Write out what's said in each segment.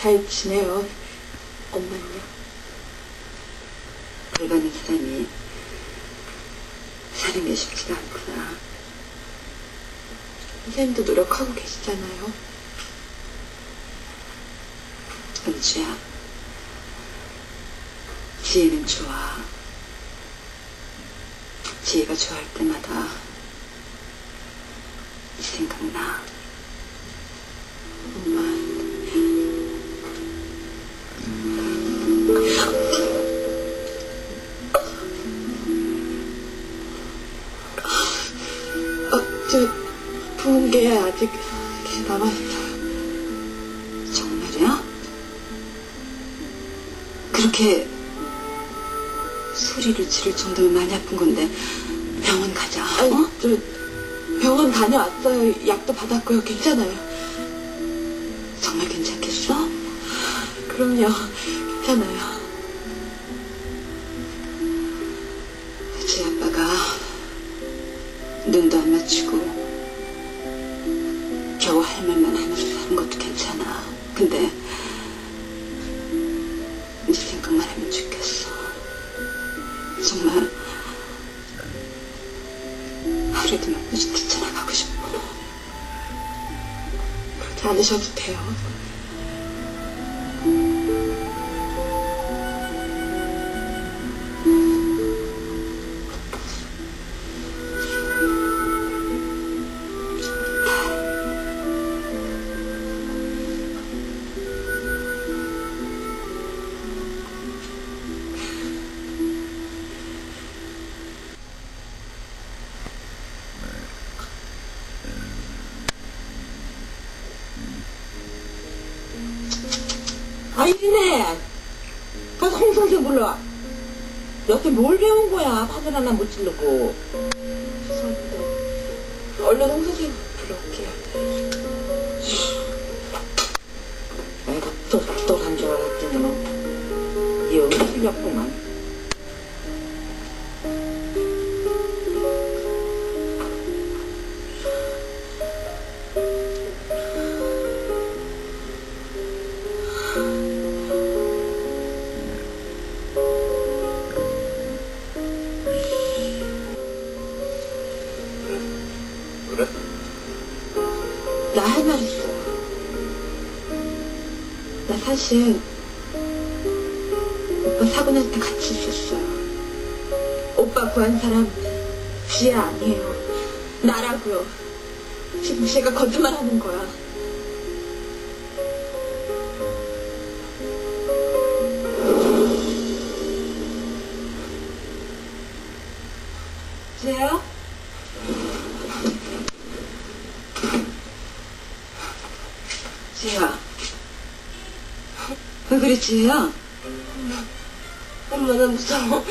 잘 지내요. 엄마는요? 돌가는 사람이 사는 게 쉽지가 않구나. 선생님도 노력하고 계시잖아요. 은주야, 지혜는 좋아. 지혜가 좋아할 때마다 이 생각나. 부은 게 아직 남아있어요. 정말이야? 그렇게 소리를 지를 정도면 많이 아픈 건데 병원 가자. 아니, 어? 저, 병원 다녀왔어요. 약도 받았고요. 괜찮아요. 정말 괜찮겠어? 그럼요. 괜찮아요. 지 아빠가 눈도 안 맞추고 것도 괜찮아. 근데 네 생각만 하면 죽겠어. 정말 하루에도 몇 번씩 뛰쳐나가고 싶어. 그러지 않으셔도 돼요. 아이네 가서 홍 선생 불러와 여태 뭘 배운 거야 파전 하나 못 찌르고 죄송합니다. 얼른 홍 선생님 불러올게요. 아이고 똑똑한 줄 알았더니 영 틀렸구만 나 있어. 나 사실 오빠 사고 날 때 같이 있었어요. 오빠 구한 사람 지혜 아니에요. 나라고요. 지금 제가 거짓말 하는 거야. 지혜요? 지혜야. 왜 그래, 지혜야? 엄마 나 무서워.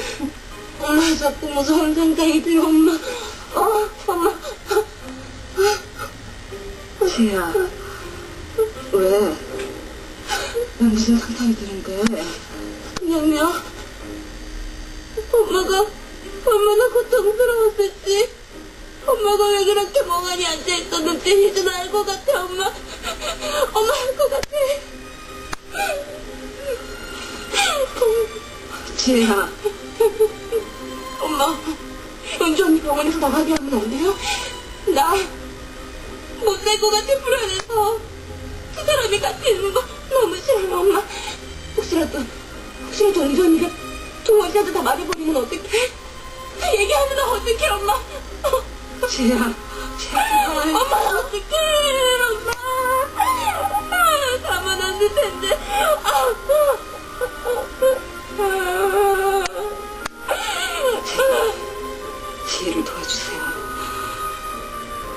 엄마 자꾸 무서운 생각이 들어 엄마. 어, 엄마. 지혜야. 왜? 왜 무슨 상상이 드는데? 그냥요. 엄마가 얼마나 고통스러웠을지. 엄마가 왜 그렇게 멍하니 앉아있었는지 이제 알것 같아. 엄마 병원에서 나가게 하면 안 돼요? 나못살것 같아 불안해서 그 사람이 같이 있는 거 너무 싫어요 엄마. 혹시라도 혹시라도 은주 언니가 동원 씨한테 다 말해버리면 어떡해? 얘기하면 어떡해 엄마? 지혜야.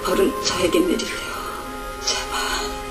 벌은 저에게 내리세요. 제발.